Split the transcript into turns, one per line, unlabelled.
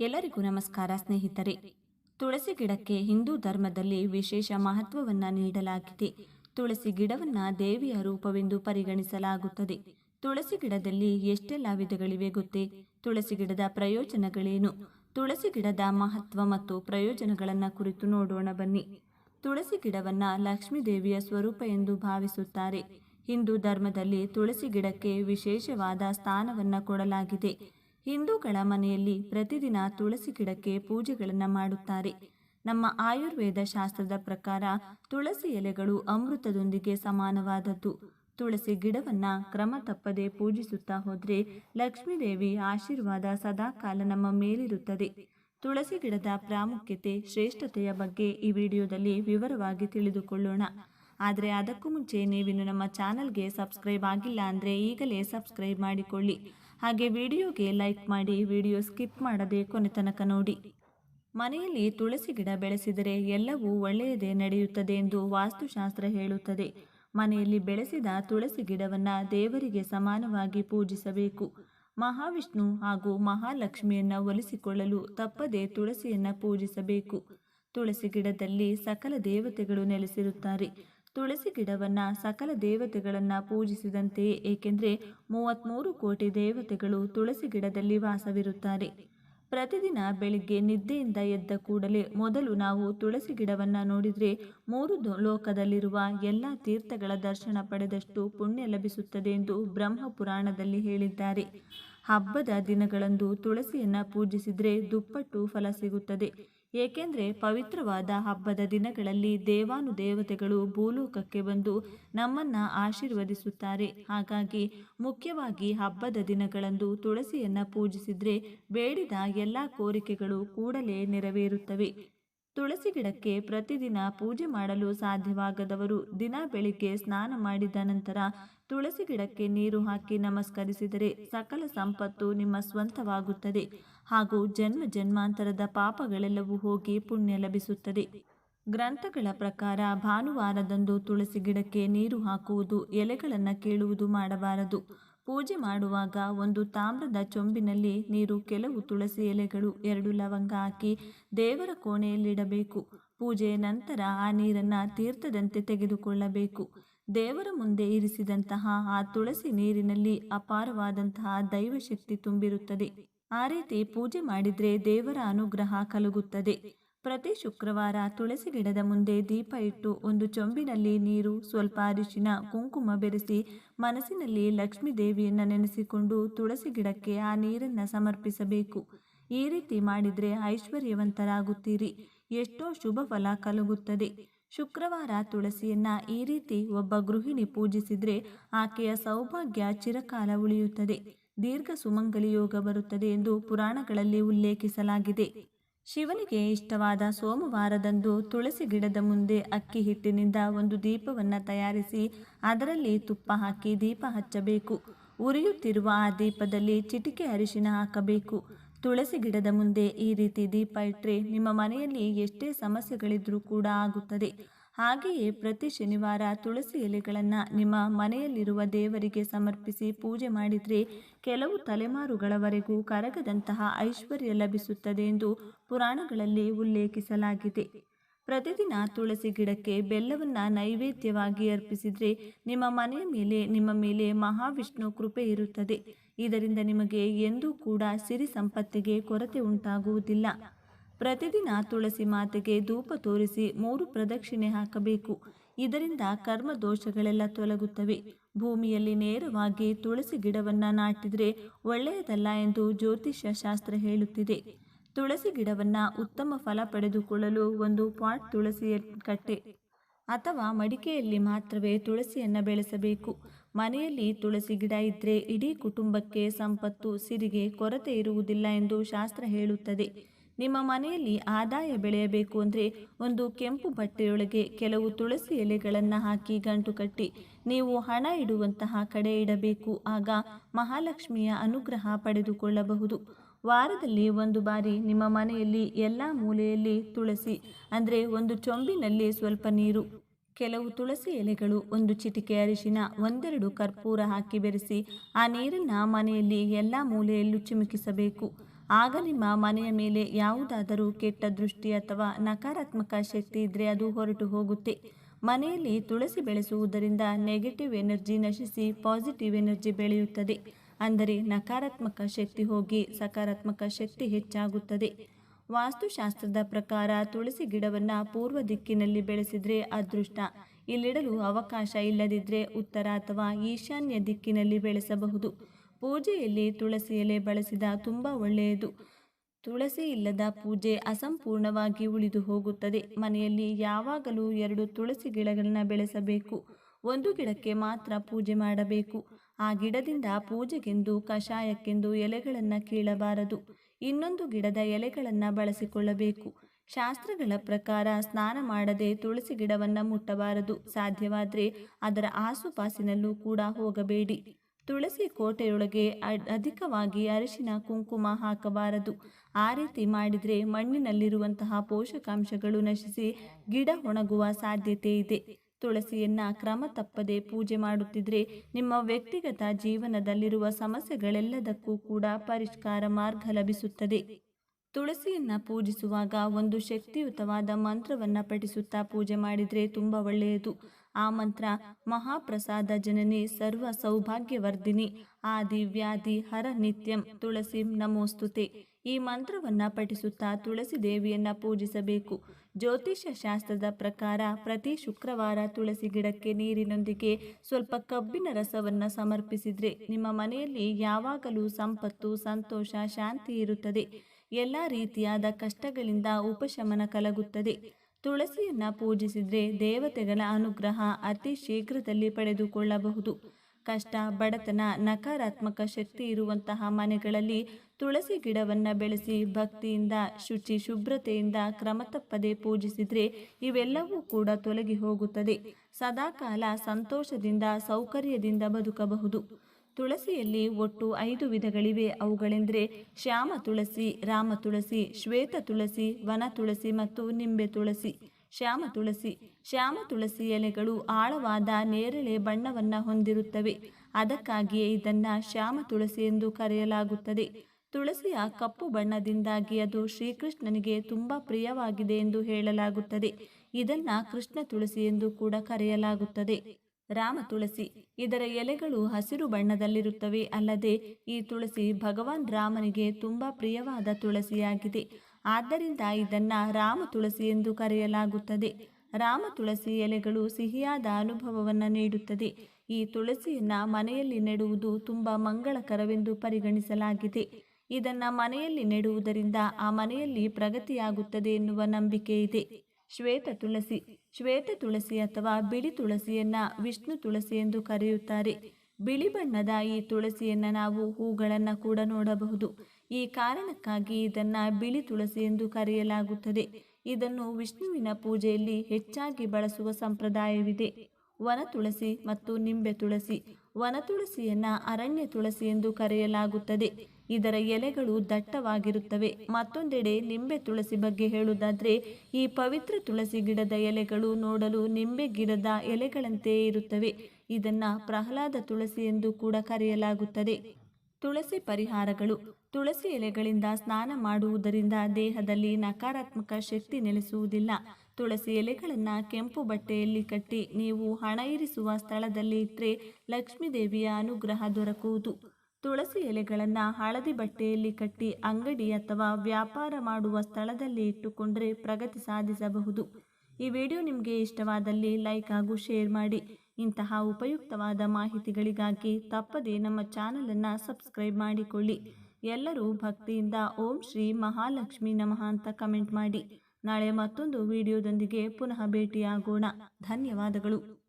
ಎಲ್ಲರಿಗೂ ನಮಸ್ಕಾರ ಸ್ನೇಹಿತರೆ. ತುಳಸಿ ಗಿಡಕ್ಕೆ ಹಿಂದೂ ಧರ್ಮದಲ್ಲಿ ವಿಶೇಷ ಮಹತ್ವವನ್ನು ನೀಡಲಾಗಿದೆ. ತುಳಸಿ ಗಿಡವನ್ನು ದೇವಿಯ ರೂಪವೆಂದು ಪರಿಗಣಿಸಲಾಗುತ್ತದೆ. ತುಳಸಿ ಗಿಡದಲ್ಲಿ ಎಷ್ಟೆಲ್ಲ ವಿಧಗಳಿವೆ ಗೊತ್ತೇ? ತುಳಸಿ ಗಿಡದ ಪ್ರಯೋಜನಗಳೇನು? ತುಳಸಿ ಗಿಡದ ಮಹತ್ವ ಮತ್ತು ಪ್ರಯೋಜನಗಳನ್ನು ಕುರಿತು ನೋಡೋಣ ಬನ್ನಿ. ತುಳಸಿ ಗಿಡವನ್ನು ಲಕ್ಷ್ಮೀ ದೇವಿಯ ಸ್ವರೂಪ ಎಂದು ಭಾವಿಸುತ್ತಾರೆ. ಹಿಂದೂ ಧರ್ಮದಲ್ಲಿ ತುಳಸಿ ಗಿಡಕ್ಕೆ ವಿಶೇಷವಾದ ಸ್ಥಾನವನ್ನು ಕೊಡಲಾಗಿದೆ. ಹಿಂದೂಗಳ ಮನೆಯಲ್ಲಿ ಪ್ರತಿದಿನ ತುಳಸಿ ಗಿಡಕ್ಕೆ ಪೂಜೆಗಳನ್ನು ಮಾಡುತ್ತಾರೆ. ನಮ್ಮ ಆಯುರ್ವೇದ ಶಾಸ್ತ್ರದ ಪ್ರಕಾರ ತುಳಸಿ ಎಲೆಗಳು ಅಮೃತದೊಂದಿಗೆ ಸಮಾನವಾದದ್ದು. ತುಳಸಿ ಗಿಡವನ್ನು ಕ್ರಮ ತಪ್ಪದೆ ಪೂಜಿಸುತ್ತಾ ಹೋದರೆ ಲಕ್ಷ್ಮೀದೇವಿ ಆಶೀರ್ವಾದ ಸದಾಕಾಲ ನಮ್ಮ ಮೇಲಿರುತ್ತದೆ. ತುಳಸಿ ಗಿಡದ ಪ್ರಾಮುಖ್ಯತೆ, ಶ್ರೇಷ್ಠತೆಯ ಬಗ್ಗೆ ಈ ವಿಡಿಯೋದಲ್ಲಿ ವಿವರವಾಗಿ ತಿಳಿದುಕೊಳ್ಳೋಣ. ಆದರೆ ಅದಕ್ಕೂ ಮುಂಚೆ ನೀವಿನ್ನು ನಮ್ಮ ಚಾನಲ್ಗೆ ಸಬ್ಸ್ಕ್ರೈಬ್ ಆಗಿಲ್ಲ ಅಂದರೆ ಈಗಲೇ ಸಬ್ಸ್ಕ್ರೈಬ್ ಮಾಡಿಕೊಳ್ಳಿ. ಹಾಗೆ ವಿಡಿಯೋಗೆ ಲೈಕ್ ಮಾಡಿ ವಿಡಿಯೋ ಸ್ಕಿಪ್ ಮಾಡದೆ ಕೊನೆ ತನಕ ನೋಡಿ. ಮನೆಯಲ್ಲಿ ತುಳಸಿ ಗಿಡ ಬೆಳೆಸಿದರೆ ಎಲ್ಲವೂ ಒಳ್ಳೆಯದೇ ನಡೆಯುತ್ತದೆ ಎಂದು ವಾಸ್ತುಶಾಸ್ತ್ರ ಹೇಳುತ್ತದೆ. ಮನೆಯಲ್ಲಿ ಬೆಳೆಸಿದ ತುಳಸಿ ಗಿಡವನ್ನು ದೇವರಿಗೆ ಸಮಾನವಾಗಿ ಪೂಜಿಸಬೇಕು. ಮಹಾವಿಷ್ಣು ಹಾಗೂ ಮಹಾಲಕ್ಷ್ಮಿಯನ್ನು ಒಲಿಸಿಕೊಳ್ಳಲು ತಪ್ಪದೆ ತುಳಸಿಯನ್ನು ಪೂಜಿಸಬೇಕು. ತುಳಸಿ ಗಿಡದಲ್ಲಿ ಸಕಲ ದೇವತೆಗಳು ನೆಲೆಸಿರುತ್ತಾರೆ. ತುಳಸಿ ಗಿಡವನ್ನ ಸಕಲ ದೇವತೆಗಳನ್ನ ಪೂಜಿಸಿದಂತೆಯೇ ಏಕೆಂದರೆ ಮೂವತ್ತ್ಮೂರು ಕೋಟಿ ದೇವತೆಗಳು ತುಳಸಿ ಗಿಡದಲ್ಲಿ ವಾಸವಿರುತ್ತಾರೆ. ಪ್ರತಿದಿನ ಬೆಳಿಗ್ಗೆ ನಿದ್ದೆಯಿಂದ ಎದ್ದ ಕೂಡಲೇ ಮೊದಲು ನಾವು ತುಳಸಿ ಗಿಡವನ್ನು ನೋಡಿದರೆ ಮೂರು ಲೋಕದಲ್ಲಿರುವ ಎಲ್ಲ ತೀರ್ಥಗಳ ದರ್ಶನ ಪಡೆದಷ್ಟು ಪುಣ್ಯ ಲಭಿಸುತ್ತದೆ ಎಂದು ಬ್ರಹ್ಮ ಪುರಾಣದಲ್ಲಿ ಹೇಳಿದ್ದಾರೆ. ಹಬ್ಬದ ದಿನಗಳಂದು ತುಳಸಿಯನ್ನು ಪೂಜಿಸಿದರೆ ದುಪ್ಪಟ್ಟು ಫಲ ಸಿಗುತ್ತದೆ. ಏಕೆಂದರೆ ಪವಿತ್ರವಾದ ಹಬ್ಬದ ದಿನಗಳಲ್ಲಿ ದೇವಾನುದೇವತೆಗಳು ಭೂಲೋಕಕ್ಕೆ ಬಂದು ನಮ್ಮನ್ನು ಆಶೀರ್ವದಿಸುತ್ತಾರೆ. ಹಾಗಾಗಿ ಮುಖ್ಯವಾಗಿ ಹಬ್ಬದ ದಿನಗಳಂದು ತುಳಸಿಯನ್ನು ಪೂಜಿಸಿದರೆ ಬೇಡಿದ ಎಲ್ಲ ಕೋರಿಕೆಗಳು ಕೂಡಲೇ ನೆರವೇರುತ್ತವೆ. ತುಳಸಿ ಗಿಡಕ್ಕೆ ಪ್ರತಿದಿನ ಪೂಜೆ ಮಾಡಲು ಸಾಧ್ಯವಾಗದವರು ದಿನ ಬೆಳಿಗ್ಗೆ ಸ್ನಾನ ಮಾಡಿದ ನಂತರ ತುಳಸಿ ಗಿಡಕ್ಕೆ ನೀರು ಹಾಕಿ ನಮಸ್ಕರಿಸಿದರೆ ಸಕಲ ಸಂಪತ್ತು ನಿಮ್ಮ ಸ್ವಂತವಾಗುತ್ತದೆ ಹಾಗೂ ಜನ್ಮ ಜನ್ಮಾಂತರದ ಪಾಪಗಳೆಲ್ಲವೂ ಹೋಗಿ ಪುಣ್ಯ ಲಭಿಸುತ್ತದೆ. ಗ್ರಂಥಗಳ ಪ್ರಕಾರ ಭಾನುವಾರದಂದು ತುಳಸಿ ಗಿಡಕ್ಕೆ ನೀರು ಹಾಕುವುದು ಎಲೆಗಳನ್ನು ಕೇಳುವುದು ಮಾಡಬಾರದು. ಪೂಜೆ ಮಾಡುವಾಗ ಒಂದು ತಾಮ್ರದ ಚೊಂಬಿನಲ್ಲಿ ನೀರು ಕೆಲವು ತುಳಸಿ ಎಲೆಗಳು ಎರಡು ಲವಂಗ ಹಾಕಿ ದೇವರ ಕೋಣೆಯಲ್ಲಿಡಬೇಕು. ಪೂಜೆಯ ನಂತರ ಆ ನೀರನ್ನು ತೀರ್ಥದಂತೆ ತೆಗೆದುಕೊಳ್ಳಬೇಕು. ದೇವರ ಮುಂದೆ ಇರಿಸಿದಂತಹ ಆ ತುಳಸಿ ನೀರಿನಲ್ಲಿ ಅಪಾರವಾದಂತಹ ದೈವಶಕ್ತಿ ತುಂಬಿರುತ್ತದೆ. ಆ ರೀತಿ ಪೂಜೆ ಮಾಡಿದರೆ ದೇವರ ಅನುಗ್ರಹ ಕಲುಗುತ್ತದೆ. ಪ್ರತಿ ಶುಕ್ರವಾರ ತುಳಸಿ ಗಿಡದ ಮುಂದೆ ದೀಪ ಇಟ್ಟು ಒಂದು ಚೊಂಬಿನಲ್ಲಿ ನೀರು, ಸ್ವಲ್ಪ ಅರಿಶಿನ, ಕುಂಕುಮ ಬೆರೆಸಿ ಮನಸ್ಸಿನಲ್ಲಿ ಲಕ್ಷ್ಮೀ ದೇವಿಯನ್ನು ನೆನೆಸಿಕೊಂಡು ತುಳಸಿ ಗಿಡಕ್ಕೆ ಆ ನೀರನ್ನು ಸಮರ್ಪಿಸಬೇಕು. ಈ ರೀತಿ ಮಾಡಿದರೆ ಐಶ್ವರ್ಯವಂತರಾಗುತ್ತೀರಿ. ಎಷ್ಟೋ ಶುಭ ಫಲ ಕಲುಗುತ್ತದೆ. ಶುಕ್ರವಾರ ತುಳಸಿಯನ್ನ ಈ ರೀತಿ ಒಬ್ಬ ಗೃಹಿಣಿ ಪೂಜಿಸಿದ್ರೆ ಆಕೆಯ ಸೌಭಾಗ್ಯ ಚಿರಕಾಲ ಉಳಿಯುತ್ತದೆ. ದೀರ್ಘ ಸುಮಂಗಲಿ ಯೋಗ ಬರುತ್ತದೆ ಎಂದು ಪುರಾಣಗಳಲ್ಲಿ ಉಲ್ಲೇಖಿಸಲಾಗಿದೆ. ಶಿವನಿಗೆ ಇಷ್ಟವಾದ ಸೋಮವಾರದಂದು ತುಳಸಿ ಗಿಡದ ಮುಂದೆ ಅಕ್ಕಿ ಹಿಟ್ಟಿನಿಂದ ಒಂದು ದೀಪವನ್ನು ತಯಾರಿಸಿ ಅದರಲ್ಲಿ ತುಪ್ಪ ಹಾಕಿ ದೀಪ ಹಚ್ಚಬೇಕು. ಉರಿಯುತ್ತಿರುವ ಆ ದೀಪದಲ್ಲಿ ಚಿಟಿಕೆ ಅರಿಶಿನ ಹಾಕಬೇಕು. ತುಳಸಿ ಗಿಡದ ಮುಂದೆ ಈ ರೀತಿ ದೀಪ ಇಟ್ಟರೆ ನಿಮ್ಮ ಮನೆಯಲ್ಲಿ ಎಷ್ಟೇ ಸಮಸ್ಯೆಗಳಿದ್ರೂ ಕೂಡ ಆಗುತ್ತದೆ. ಹಾಗೆಯೇ ಪ್ರತಿ ಶನಿವಾರ ತುಳಸಿ ಎಲೆಗಳನ್ನು ನಿಮ್ಮ ಮನೆಯಲ್ಲಿರುವ ದೇವರಿಗೆ ಸಮರ್ಪಿಸಿ ಪೂಜೆ ಮಾಡಿದರೆ ಕೆಲವು ತಲೆಮಾರುಗಳವರೆಗೂ ಕರಗದಂತಹ ಐಶ್ವರ್ಯ ಲಭಿಸುತ್ತದೆ ಎಂದು ಪುರಾಣಗಳಲ್ಲಿ ಉಲ್ಲೇಖಿಸಲಾಗಿದೆ. ಪ್ರತಿದಿನ ತುಳಸಿ ಗಿಡಕ್ಕೆ ಬೆಲ್ಲವನ್ನು ನೈವೇದ್ಯವಾಗಿ ಅರ್ಪಿಸಿದರೆ ನಿಮ್ಮ ಮನೆಯ ಮೇಲೆ, ನಿಮ್ಮ ಮೇಲೆ ಮಹಾವಿಷ್ಣು ಕೃಪೆ ಇರುತ್ತದೆ. ಇದರಿಂದ ನಿಮಗೆ ಎಂದೂ ಕೂಡ ಸಿರಿ ಸಂಪತ್ತಿಗೆ ಕೊರತೆ ಉಂಟಾಗುವುದಿಲ್ಲ. ಪ್ರತಿದಿನ ತುಳಸಿ ಮಾತೆಗೆ ಧೂಪ ತೋರಿಸಿ ಮೂರು ಪ್ರದಕ್ಷಿಣೆ ಹಾಕಬೇಕು. ಇದರಿಂದ ಕರ್ಮ ದೋಷಗಳೆಲ್ಲ ತೊಲಗುತ್ತವೆ. ಭೂಮಿಯಲ್ಲಿ ನೇರವಾಗಿ ತುಳಸಿ ಗಿಡವನ್ನು ನಾಟಿದರೆ ಒಳ್ಳೆಯದಲ್ಲ ಎಂದು ಜ್ಯೋತಿಷ್ಯ ಶಾಸ್ತ್ರ ಹೇಳುತ್ತಿದೆ. ತುಳಸಿ ಗಿಡವನ್ನು ಉತ್ತಮ ಫಲ ಪಡೆದುಕೊಳ್ಳಲು ಒಂದು ಪಾಟ್ ತುಳಸಿಯ ಕಟ್ಟೆ ಅಥವಾ ಮಡಿಕೆಯಲ್ಲಿ ಮಾತ್ರವೇ ತುಳಸಿಯನ್ನು ಬೆಳೆಸಬೇಕು. ಮನೆಯಲ್ಲಿ ತುಳಸಿ ಗಿಡ ಇದ್ದರೆ ಇಡೀ ಕುಟುಂಬಕ್ಕೆ ಸಂಪತ್ತು, ಸಿರಿಗೆ, ಕೊರತೆ ಇರುವುದಿಲ್ಲ ಎಂದು ಶಾಸ್ತ್ರ ಹೇಳುತ್ತದೆ. ನಿಮ್ಮ ಮನೆಯಲ್ಲಿ ಆದಾಯ ಬೆಳೆಯಬೇಕು ಅಂದರೆ ಒಂದು ಕೆಂಪು ಬಟ್ಟೆಯೊಳಗೆ ಕೆಲವು ತುಳಸಿ ಎಲೆಗಳನ್ನು ಹಾಕಿ ಗಂಟು ಕಟ್ಟಿ, ನೀವು ಹಣ ಇಡುವಂತಹ ಕಡೆ ಇಡಬೇಕು. ಆಗ ಮಹಾಲಕ್ಷ್ಮಿಯ ಅನುಗ್ರಹ ಪಡೆದುಕೊಳ್ಳಬಹುದು. ವಾರದಲ್ಲಿ ಒಂದು ಬಾರಿ ನಿಮ್ಮ ಮನೆಯಲ್ಲಿ ಎಲ್ಲ ಮೂಲೆಯಲ್ಲಿ ತುಳಸಿ, ಅಂದರೆ ಒಂದು ಚೊಂಬಿನಲ್ಲಿ ಸ್ವಲ್ಪ ನೀರು. ಕೆಲವು ತುಳಸಿ ಎಲೆಗಳು ಒಂದು ಚಿಟಿಕೆ ಅರಿಶಿನ, ಒಂದೆರಡು ಕರ್ಪೂರ ಹಾಕಿ ಬೆರೆಸಿ ಆ ನೀರನ್ನು ಮನೆಯಲ್ಲಿ ಎಲ್ಲ ಮೂಲೆಯಲ್ಲೂ ಚಿಮುಕಿಸಬೇಕು. ಆಗ ನಿಮ್ಮ ಮನೆಯ ಮೇಲೆ ಯಾವುದಾದರೂ ಕೆಟ್ಟ ದೃಷ್ಟಿ ಅಥವಾ ನಕಾರಾತ್ಮಕ ಶಕ್ತಿ ಇದ್ದರೆ ಅದು ಹೊರಟು ಹೋಗುತ್ತೆ. ಮನೆಯಲ್ಲಿ ತುಳಸಿ ಬೆಳೆಸುವುದರಿಂದ ನೆಗೆಟಿವ್ ಎನರ್ಜಿ ನಶಿಸಿ ಪಾಸಿಟಿವ್ ಎನರ್ಜಿ ಬೆಳೆಯುತ್ತದೆ. ಅಂದರೆ ನಕಾರಾತ್ಮಕ ಶಕ್ತಿ ಹೋಗಿ ಸಕಾರಾತ್ಮಕ ಶಕ್ತಿ ಹೆಚ್ಚಾಗುತ್ತದೆ. ವಾಸ್ತುಶಾಸ್ತ್ರದ ಪ್ರಕಾರ ತುಳಸಿ ಗಿಡವನ್ನು ಪೂರ್ವ ದಿಕ್ಕಿನಲ್ಲಿ ಬೆಳೆಸಿದರೆ ಅದೃಷ್ಟ. ಇಲ್ಲಿಡಲು ಅವಕಾಶ ಇಲ್ಲದಿದ್ದರೆ ಉತ್ತರ ಅಥವಾ ಈಶಾನ್ಯ ದಿಕ್ಕಿನಲ್ಲಿ ಬೆಳೆಸಬಹುದು. ಪೂಜೆಯಲ್ಲಿ ತುಳಸಿ ಎಲೆ ಬಳಸಿದ ತುಂಬ ಒಳ್ಳೆಯದು. ತುಳಸಿ ಇಲ್ಲದ ಪೂಜೆ ಅಸಂಪೂರ್ಣವಾಗಿ ಉಳಿದು ಹೋಗುತ್ತದೆ. ಮನೆಯಲ್ಲಿ ಯಾವಾಗಲೂ ಎರಡು ತುಳಸಿ ಗಿಡಗಳನ್ನು ಬೆಳೆಸಬೇಕು. ಒಂದು ಗಿಡಕ್ಕೆ ಮಾತ್ರ ಪೂಜೆ ಮಾಡಬೇಕು. ಆ ಗಿಡದಿಂದ ಪೂಜೆಗೆಂದು, ಕಷಾಯಕ್ಕೆಂದು ಎಲೆಗಳನ್ನು ಕೀಳಬಾರದು. ಇನ್ನೊಂದು ಗಿಡದ ಎಲೆಗಳನ್ನು ಬಳಸಿಕೊಳ್ಳಬೇಕು. ಶಾಸ್ತ್ರಗಳ ಪ್ರಕಾರ ಸ್ನಾನ ಮಾಡದೆ ತುಳಸಿ ಗಿಡವನ್ನು ಮುಟ್ಟಬಾರದು. ಸಾಧ್ಯವಾದರೆ ಅದರ ಆಸುಪಾಸಿನಲ್ಲೂ ಕೂಡ ಹೋಗಬೇಡಿ. ತುಳಸಿ ಕೋಟೆಯೊಳಗೆ ಅಧಿಕವಾಗಿ ಅರಿಶಿನ, ಕುಂಕುಮ ಹಾಕಬಾರದು. ಆ ರೀತಿ ಮಾಡಿದರೆ ಮಣ್ಣಿನಲ್ಲಿರುವಂತಹ ಪೋಷಕಾಂಶಗಳು ನಶಿಸಿ ಗಿಡ ಒಣಗುವ ಸಾಧ್ಯತೆ ಇದೆ. ತುಳಸಿಯನ್ನ ಕ್ರಮ ತಪ್ಪದೆ ಪೂಜೆ ಮಾಡುತ್ತಿದ್ರೆ ನಿಮ್ಮ ವ್ಯಕ್ತಿಗತ ಜೀವನದಲ್ಲಿರುವ ಸಮಸ್ಯೆಗಳೆಲ್ಲದಕ್ಕೂ ಕೂಡ ಪರಿಷ್ಕಾರ ಮಾರ್ಗ ಲಭಿಸುತ್ತದೆ. ತುಳಸಿಯನ್ನ ಪೂಜಿಸುವಾಗ ಒಂದು ಶಕ್ತಿಯುತವಾದ ಮಂತ್ರವನ್ನ ಪಠಿಸುತ್ತಾ ಪೂಜೆ ಮಾಡಿದರೆ ತುಂಬಾ ಒಳ್ಳೆಯದು. ಆ ಮಂತ್ರ, ಮಹಾಪ್ರಸಾದ ಜನನಿ, ಸರ್ವ ಸೌಭಾಗ್ಯವರ್ಧಿನಿ ಆದಿ ವ್ಯಾಧಿ ಹರ ನಿತ್ಯಂ, ತುಳಸಿ ನಮೋಸ್ತುತೆ ಈ ಮಂತ್ರವನ್ನ ಪಠಿಸುತ್ತಾ ತುಳಸಿ ದೇವಿಯನ್ನ ಪೂಜಿಸಬೇಕು. ಜ್ಯೋತಿಷ್ಯ ಶಾಸ್ತ್ರದ ಪ್ರಕಾರ ಪ್ರತಿ ಶುಕ್ರವಾರ ತುಳಸಿ ಗಿಡಕ್ಕೆ ನೀರಿನೊಂದಿಗೆ ಸ್ವಲ್ಪ ಕಬ್ಬಿನ ರಸವನ್ನು ಸಮರ್ಪಿಸಿದರೆ ನಿಮ್ಮ ಮನೆಯಲ್ಲಿ ಯಾವಾಗಲೂ ಸಂಪತ್ತು, ಸಂತೋಷ, ಶಾಂತಿ ಇರುತ್ತದೆ. ಎಲ್ಲ ರೀತಿಯಾದ ಕಷ್ಟಗಳಿಂದ ಉಪಶಮನ ಕಲಗುತ್ತದೆ. ತುಳಸಿಯನ್ನು ಪೂಜಿಸಿದರೆ ದೇವತೆಗಳ ಅನುಗ್ರಹ ಅತಿ ಶೀಘ್ರದಲ್ಲಿ ಪಡೆದುಕೊಳ್ಳಬಹುದು. ಕಷ್ಟ, ಬಡತನ, ನಕಾರಾತ್ಮಕ ಶಕ್ತಿ ಇರುವಂತಹ ಮನೆಗಳಲ್ಲಿ ತುಳಸಿ ಗಿಡವನ್ನು ಬೆಳೆಸಿ ಭಕ್ತಿಯಿಂದ, ಶುಚಿ ಶುಭ್ರತೆಯಿಂದ ಕ್ರಮ ತಪ್ಪದೆ ಪೂಜಿಸಿದರೆ ಇವೆಲ್ಲವೂ ಕೂಡ ತೊಲಗಿ ಹೋಗುತ್ತದೆ. ಸದಾಕಾಲ ಸಂತೋಷದಿಂದ, ಸೌಕರ್ಯದಿಂದ ಬದುಕಬಹುದು. ತುಳಸಿಯಲ್ಲಿ ಒಟ್ಟು ಐದು ವಿಧಗಳಿವೆ. ಅವುಗಳೆಂದರೆ ಶ್ಯಾಮ ತುಳಸಿ, ರಾಮ ತುಳಸಿ, ಶ್ವೇತ ತುಳಸಿ, ವನ ತುಳಸಿ ಮತ್ತು ನಿಂಬೆ ತುಳಸಿ. ಶ್ಯಾಮ ತುಳಸಿ. ಶ್ಯಾಮ ತುಳಸಿ ಎಲೆಗಳು ಆಳವಾದ ನೇರಳೆ ಬಣ್ಣವನ್ನು ಹೊಂದಿರುತ್ತವೆ. ಅದಕ್ಕಾಗಿಯೇ ಇದನ್ನು ಶ್ಯಾಮ ತುಳಸಿ ಎಂದು ಕರೆಯಲಾಗುತ್ತದೆ. ತುಳಸಿಯ ಕಪ್ಪು ಬಣ್ಣದಿಂದಾಗಿ ಅದು ಶ್ರೀಕೃಷ್ಣನಿಗೆ ತುಂಬ ಪ್ರಿಯವಾಗಿದೆ ಎಂದು ಹೇಳಲಾಗುತ್ತದೆ. ಇದನ್ನು ಕೃಷ್ಣ ತುಳಸಿ ಎಂದು ಕೂಡ ಕರೆಯಲಾಗುತ್ತದೆ. ರಾಮ ತುಳಸಿ, ಇದರ ಎಲೆಗಳು ಹಸಿರು ಬಣ್ಣದಲ್ಲಿರುತ್ತವೆ, ಅಲ್ಲದೆ ಈ ತುಳಸಿ ಭಗವಾನ್ ರಾಮನಿಗೆ ತುಂಬ ಪ್ರಿಯವಾದ ತುಳಸಿಯಾಗಿದೆ. ಆದ್ದರಿಂದ ಇದನ್ನು ರಾಮ ತುಳಸಿ ಎಂದು ಕರೆಯಲಾಗುತ್ತದೆ. ರಾಮ ತುಳಸಿ ಎಲೆಗಳು ಸಿಹಿಯಾದ ಅನುಭವವನ್ನು ನೀಡುತ್ತದೆ. ಈ ತುಳಸಿಯನ್ನು ಮನೆಯಲ್ಲಿ ನೆಡುವುದು ತುಂಬ ಮಂಗಳಕರವೆಂದು ಪರಿಗಣಿಸಲಾಗಿದೆ. ಇದನ್ನು ಮನೆಯಲ್ಲಿ ನೆಡುವುದರಿಂದ ಆ ಮನೆಯಲ್ಲಿ ಪ್ರಗತಿಯಾಗುತ್ತದೆ ಎನ್ನುವ ನಂಬಿಕೆ ಇದೆ. ಶ್ವೇತ ತುಳಸಿ ಶ್ವೇತ ತುಳಸಿ ಅಥವಾ ಬಿಳಿ ತುಳಸಿಯನ್ನ ವಿಷ್ಣು ತುಳಸಿ ಎಂದು ಕರೆಯುತ್ತಾರೆ. ಬಿಳಿ ಬಣ್ಣದ ಈ ತುಳಸಿಯನ್ನು ನಾವು ಹೂಗಳನ್ನು ಕೂಡ ನೋಡಬಹುದು. ಈ ಕಾರಣಕ್ಕಾಗಿ ಇದನ್ನು ಬಿಳಿ ತುಳಸಿ ಎಂದು ಕರೆಯಲಾಗುತ್ತದೆ. ಇದನ್ನು ವಿಷ್ಣುವಿನ ಪೂಜೆಯಲ್ಲಿ ಹೆಚ್ಚಾಗಿ ಬಳಸುವ ಸಂಪ್ರದಾಯವಿದೆ. ವನ ತುಳಸಿ ಮತ್ತು ನಿಂಬೆ ತುಳಸಿ, ವನ ತುಳಸಿಯನ್ನು ಅರಣ್ಯ ತುಳಸಿ ಎಂದು ಕರೆಯಲಾಗುತ್ತದೆ. ಇದರ ಎಲೆಗಳು ದಟ್ಟವಾಗಿರುತ್ತವೆ. ಮತ್ತೊಂದೆಡೆ ನಿಂಬೆ ತುಳಸಿ ಬಗ್ಗೆ ಹೇಳುವುದಾದರೆ, ಈ ಪವಿತ್ರ ತುಳಸಿ ಗಿಡದ ಎಲೆಗಳು ನೋಡಲು ನಿಂಬೆ ಗಿಡದ ಎಲೆಗಳಂತೆಯೇ ಇರುತ್ತವೆ. ಇದನ್ನ ಪ್ರಹ್ಲಾದ ತುಳಸಿ ಎಂದು ಕೂಡ ಕರೆಯಲಾಗುತ್ತದೆ. ತುಳಸಿ ಪರಿಹಾರಗಳು, ತುಳಸಿ ಎಲೆಗಳಿಂದ ಸ್ನಾನ ಮಾಡುವುದರಿಂದ ದೇಹದಲ್ಲಿ ನಕಾರಾತ್ಮಕ ಶಕ್ತಿ ನೆಲೆಸುವುದಿಲ್ಲ. ತುಳಸಿ ಎಲೆಗಳನ್ನು ಕೆಂಪು ಬಟ್ಟೆಯಲ್ಲಿ ಕಟ್ಟಿ ನೀವು ಹಣ ಇರಿಸುವ ಸ್ಥಳದಲ್ಲಿ ಇಟ್ಟರೆ ಲಕ್ಷ್ಮೀದೇವಿಯ ಅನುಗ್ರಹ ದೊರಕುವುದು. ತುಳಸಿ ಎಲೆಗಳನ್ನು ಹಳದಿ ಬಟ್ಟೆಯಲ್ಲಿ ಕಟ್ಟಿ ಅಂಗಡಿ ಅಥವಾ ವ್ಯಾಪಾರ ಮಾಡುವ ಸ್ಥಳದಲ್ಲಿ ಇಟ್ಟುಕೊಂಡರೆ ಪ್ರಗತಿ ಸಾಧಿಸಬಹುದು. ಈ ವಿಡಿಯೋ ನಿಮಗೆ ಇಷ್ಟವಾದಲ್ಲಿ ಲೈಕ್ ಹಾಗೂ ಶೇರ್ ಮಾಡಿ. ಇಂತಹ ಉಪಯುಕ್ತವಾದ ಮಾಹಿತಿಗಳಿಗಾಗಿ ತಪ್ಪದೇ ನಮ್ಮ ಚಾನಲನ್ನು ಸಬ್ಸ್ಕ್ರೈಬ್ ಮಾಡಿಕೊಳ್ಳಿ. ಎಲ್ಲರೂ ಭಕ್ತಿಯಿಂದ ಓಂ ಶ್ರೀ ಮಹಾಲಕ್ಷ್ಮಿ ನಮಃ ಅಂತ ಕಮೆಂಟ್ ಮಾಡಿ. ನಾಳೆ ಮತ್ತೊಂದು ವಿಡಿಯೋದೊಂದಿಗೆ ಪುನಃ ಭೇಟಿಯಾಗೋಣ. ಧನ್ಯವಾದಗಳು.